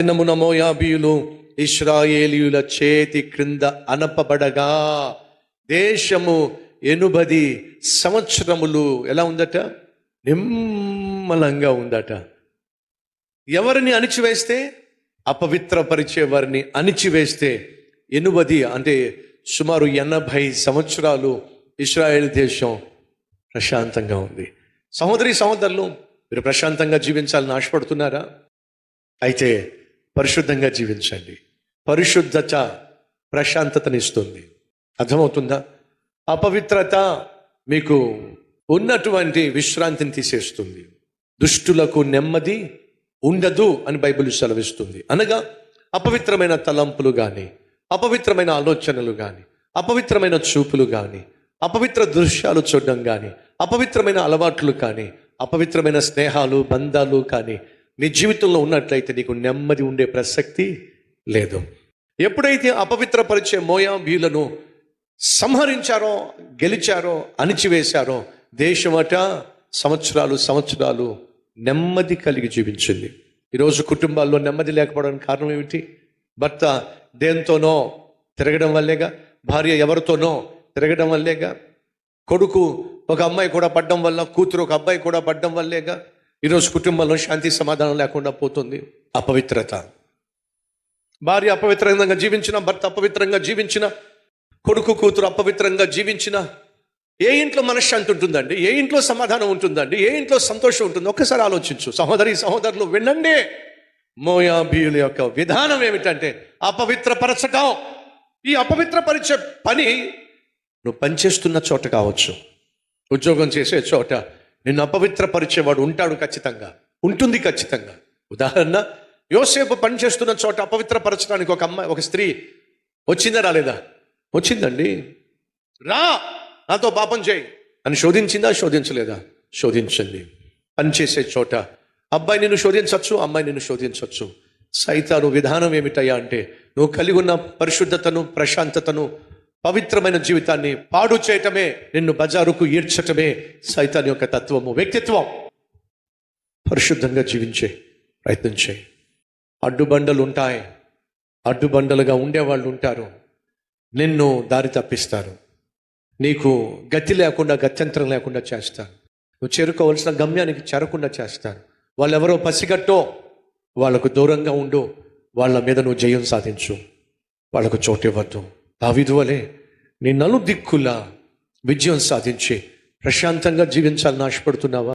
దినమున మోయాబీయులు ఇస్రాయేలీయుల చేతి క్రింద అనపబడగా దేశము ఎనుబది సంవత్సరములు ఎలా ఉందట? నిమ్మలంగా ఉందట. ఎవరిని అణిచివేస్తే? అపవిత్రపరిచే వారిని అణిచివేస్తే ఎనుబది అంటే సుమారు ఎనభై సంవత్సరాలు ఇస్రాయేల్ దేశం ప్రశాంతంగా ఉంది. సహోదరి సహోదరులు మీరు ప్రశాంతంగా జీవించాలని ఆశపడుతున్నారా? అయితే పరిశుద్ధంగా జీవించండి. పరిశుద్ధత ప్రశాంతతనిస్తుంది. అర్థమవుతుందా? అపవిత్రత మీకు ఉన్నటువంటి విశ్రాంతిని తీసేస్తుంది. దుష్టులకు నెమ్మది ఉండదు అని బైబిల్ సెలవిస్తుంది. అనగా అపవిత్రమైన తలంపులు కానీ అపవిత్రమైన ఆలోచనలు కానీ అపవిత్రమైన చూపులు కానీ అపవిత్ర దృశ్యాలు చూడడం కానీ అపవిత్రమైన అలవాట్లు కానీ అపవిత్రమైన స్నేహాలు బంధాలు కానీ నీ జీవితంలో ఉన్నట్లయితే నీకు నెమ్మది ఉండే ప్రసక్తి లేదు. ఎప్పుడైతే అపవిత్రపరిచే మోయాబీలను సంహరించారో గెలిచారో అణిచివేశారో దేశమట సంవత్సరాలు సంవత్సరాలు నెమ్మది కలిగి జీవించింది. ఈరోజు కుటుంబాల్లో నెమ్మది లేకపోవడానికి కారణం ఏమిటి? భర్త దేంతోనో తిరగడం వల్లేగా? భార్య ఎవరితోనో తిరగడం వల్లేగా? కొడుకు ఒక అమ్మాయి కూడా పడ్డం వల్ల కూతురు ఒక అబ్బాయి కూడా పడ్డం వల్లేగా? ఈరోజు కుటుంబంలో శాంతి సమాధానం లేకుండా పోతుంది. అపవిత్రత. భార్య అపవిత్రంగా జీవించిన భర్త అపవిత్రంగా జీవించిన కొడుకు కూతురు అపవిత్రంగా జీవించిన ఏ ఇంట్లో మనశ్శాంతి ఉంటుందండి? ఏ ఇంట్లో సమాధానం ఉంటుందండి? ఏ ఇంట్లో సంతోషం ఉంటుంది? ఒక్కసారి ఆలోచించు. సహోదరి సహోదరులు వినండి. మోయాబీయుల యొక్క విధానం ఏమిటంటే అపవిత్రపరచటం. ఈ అపవిత్రపరిచే పని నువ్వు పనిచేస్తున్న చోట కావచ్చు. ఉద్యోగం చేసే చోట నిన్ను అపవిత్రపరిచేవాడు ఉంటాడు ఖచ్చితంగా ఉంటుంది ఖచ్చితంగా. ఉదాహరణ యోసేపు పనిచేస్తున్న చోట అపవిత్రపరచడానికి ఒక అమ్మాయి ఒక స్త్రీ వచ్చిందా రాలేదా? వచ్చిందండి. రా నాతో పాపం చేయి. అని శోధించిందా శోధించలేదా? శోధించండి. పనిచేసే చోట అబ్బాయి నిన్ను శోధించవచ్చు అమ్మాయి నిన్ను శోధించవచ్చు సైతాను విధానం ఏమిటయ్యా అంటే నువ్వు కలిగి ఉన్న పరిశుద్ధతను ప్రశాంతతను పవిత్రమైన జీవితాన్ని పాడు చేయటమే నిన్ను బజారుకు ఈడ్చటమే సైతాన్ యొక్క తత్వము. వ్యక్తిత్వం. పరిశుద్ధంగా జీవించే ప్రయత్నం చేయి. అడ్డుబండలు ఉంటాయి అడ్డుబండలుగా ఉండేవాళ్ళు ఉంటారు నిన్ను దారి తప్పిస్తారు. నీకు గతి లేకుండా గత్యంతరం లేకుండా చేస్తారు. నువ్వు చేరుకోవలసిన గమ్యానికి చేరకుండా చేస్తారు. వాళ్ళెవరో పసిగట్టో వాళ్ళకు దూరంగా ఉండు. వాళ్ళ మీద నువ్వు జయం సాధించు. వాళ్ళకు చోటు ఆ విధువలే నీ నలు దిక్కులా విజయం సాధించి ప్రశాంతంగా జీవించాలని ఆశపడుతున్నావా?